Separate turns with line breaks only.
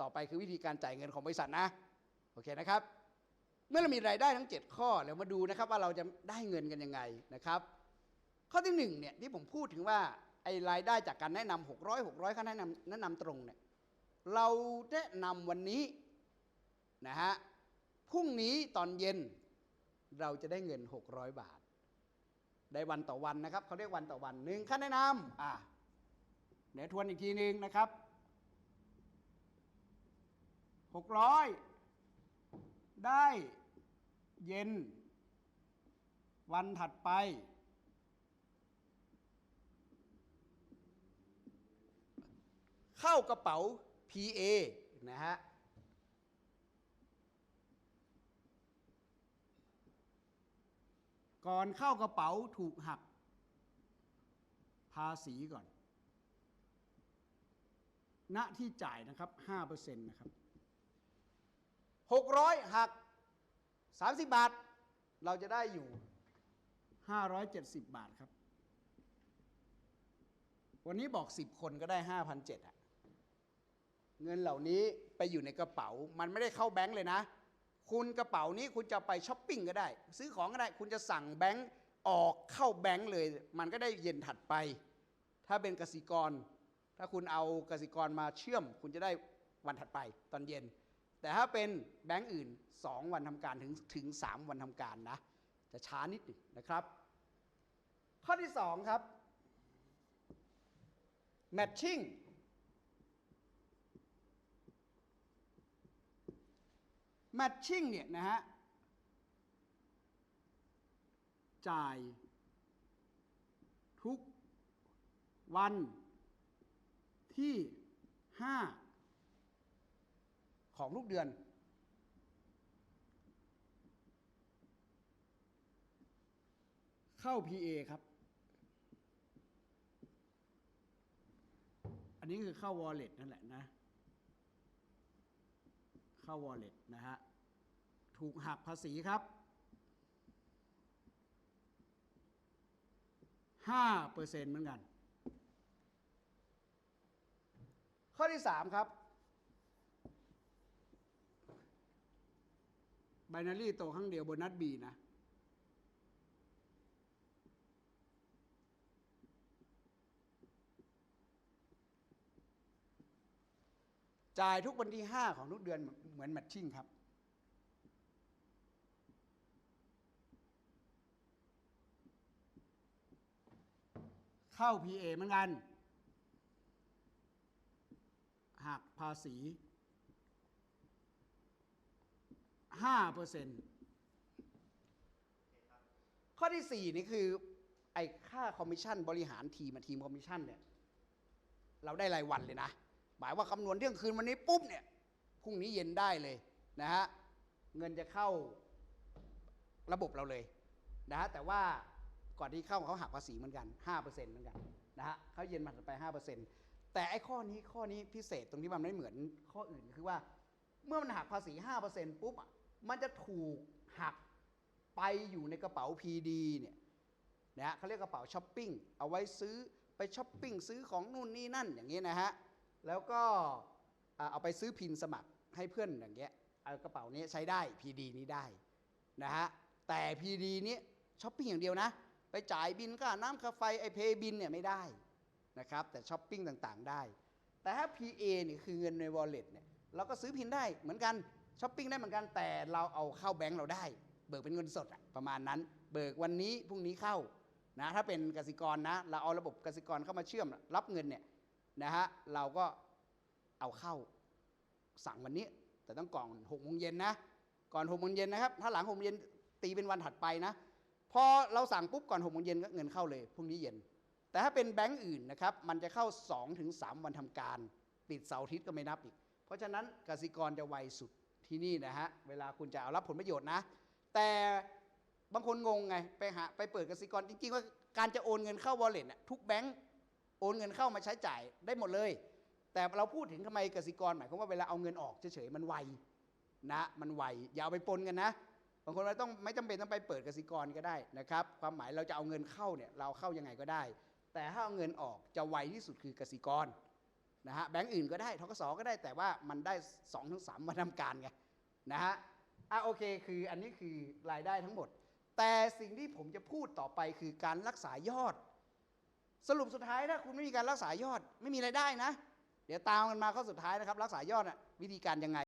ต่อไปคือวิธีการจ่ายเงินของบริษัทนะโอเคนะครับ เมื่อเรามีรายได้ทั้ง 7 ข้อแล้วมาดูนะครับว่าเราจะได้เงินกันยังไงนะครับ ข้อที่หนึ่งเนี่ยที่ผมพูดถึงว่าไอ้รายได้จากการแนะนำ600 600ค่าแนะนำแนะนำตรงเนี่ยเราแนะนำวันนี้นะฮะพรุ่งนี้ตอนเย็นเราจะได้เงิน 600 บาท ได้วันต่อวันนะครับเขาเรียกวันต่อวันหนึ่งค่าแนะนำอะเดี๋ยวทวนอีกทีหนึ่งนะครับ 600ได้เย็น วันถัดไป เข้ากระเป๋า PA นะฮะก่อนเข้ากระเป๋าถูกหัก ภาษีก่อน ณที่จ่ายนะครับ5%นะครับ 600 หัก 30 บาท เราจะได้อยู่ 570 บาทครับ วันนี้บอก 10 คนก็ได้ 5,700อะเงินเหล่านี้ไปอยู่ในกระเป๋า มันไม่ได้เข้าแบงค์เลยนะ คุณกระเป๋านี้คุณจะไปช้อปปิ้งก็ได้ ซื้อของก็ได้ คุณจะสั่งแบงค์ออกเข้าแบงค์เลย มันก็ได้เย็นถัดไป ถ้าเป็นกสิกร ถ้าคุณเอากสิกรมาเชื่อม คุณจะได้วันถัดไปตอนเย็น แต่ถ้าเป็นแบงก์อื่น 2 วันทำการถึงถึง 3 วันทำการนะ จะช้านิดหนึ่งนะครับ ข้อที่ 2 ครับ matching matching เนี่ยนะฮะ จ่าย ทุกวันที่ 5 ของลูกเดือน เข้า PA ครับ อันนี้คือเข้า wallet นั่นแหละนะ เข้า wallet นะฮะ ถูกหักภาษีครับ5เปอร์เซ็นต์เหมือนกัน ข้อที่3ครับ บนารี่โตครั้งเดียวโบนัสบีนะ จ่ายทุกวันที่ 5 ของทุกเดือนเหมือนแมทชิ่งครับ เข้า PA เหมือนกัน หักภาษี 5เปอร์เซ็นต์ข้อที่4นี่คือ ไอ้ค่าคอมมิชชั่นบริหารทีมอะทีมคอมมิชชั่นเนี่ยเราได้รายวันเลยนะ หมายว่าคำนวณเที่ยงคืนวันนี้ปุ๊บเนี่ยพรุ่งนี้เย็นได้เลยนะฮะเงินจะเข้าระบบเราเลยนะฮะแต่ว่าก่อนที่เข้าเขาหักภาษีเหมือนกัน 5%เหมือนกันนะฮะเขาเย็นมาไป 5%แต่ไอ้ข้อนี้ข้อนี้พิเศษตรงที่มันไม่เหมือนข้ออื่นคือว่า เมื่อมันหักภาษี 5%ปุ๊บอะ มันจะถูกหักไปอยู่ในกระเป๋า PD เนี่ยนะฮะเขาเรียกกระเป๋าช้อปปิ้งเอาไว้ซื้อไปช้อปปิ้งซื้อของนู่นนี่นั่นอย่างนี้นะฮะแล้วก็เอาไปซื้อพินสมัครให้เพื่อนอย่างเงี้ยเอากระเป๋านี้ใช้ได้ PD นี้ได้นะฮะแต่ PD นี้ช้อปปิ้งอย่างเดียวนะ ไปจ่ายบินค่าน้ำค่าไฟไอเพย์บินเนี่ยไม่ได้นะครับแต่ช้อปปิ้งต่างๆได้ แต่ถ้า PA เนี่ยคือเงินใน wallet เนี่ยเราก็ซื้อพินได้เหมือนกัน ช้อปปิ้งได้เหมือนกันแต่เราเอาเข้าแบงก์เราได้ เบิกเป็นเงินสดประมาณนั้น เบิกวันนี้พรุ่งนี้เข้านะถ้าเป็นกสิกรนะเราเอาระบบกสิกรเข้ามาเชื่อมรับเงินเนี่ยนะฮะเราก็เอาเข้าสั่งวันนี้ แต่ต้องก่อนหกโมงเย็นนะก่อนหกโมงเย็นนะครับถ้าหลังหกโมงเย็นตีเป็นวันถัดไปนะพอเราสั่งปุ๊บก่อนหกโมงเย็นก็เงินเข้าเลยพรุ่งนี้เย็น แต่ถ้าเป็นแบงก์อื่นนะครับมันจะเข้า2-3ถึงวันทำการ ติดเสาร์อาทิตย์ก็ไม่นับอีก เพราะฉะนั้นกสิกรจะไวสุด ที่นี่นะฮะเวลาคุณจะเอารับผลประโยชน์นะ แต่บางคนงงไงไปหาไปเปิดกสิกรจริงๆว่าการจะโอนเงินเข้าวอลเล็ตทุกแบงก์โอนเงินเข้ามาใช้จ่ายได้หมดเลย แต่เราพูดถึงทำไมกสิกรหมายความว่าเวลาเอาเงินออกเฉยๆมันไวนะมันไวอย่าเอาไปปนกันนะบางคนเราต้องไม่จำเป็นต้องไปเปิดกสิกรก็ได้นะครับความหมายเราจะเอาเงินเข้าเนี่ยเราเข้ายังไงก็ได้ แต่ถ้าเอาเงินออกจะไวที่สุดคือกสิกร นะฮะแบงก์อื่นก็ได้ทกสก็ได้แต่ว่ามันได้2อถึงสวันทำการไงนะฮะอะโอเคคืออันนี้คือรายได้ทั้งหมด แต่สิ่งที่ผมจะพูดต่อไปคือการรักษายอด สรุปสุดท้ายถ้าคุณไม่มีการรักษายอดไม่มีรายได้นะ เดี๋ยวตามกันมาข้อสุดท้ายนะครับ รักษายอดนะวิธีการยังไง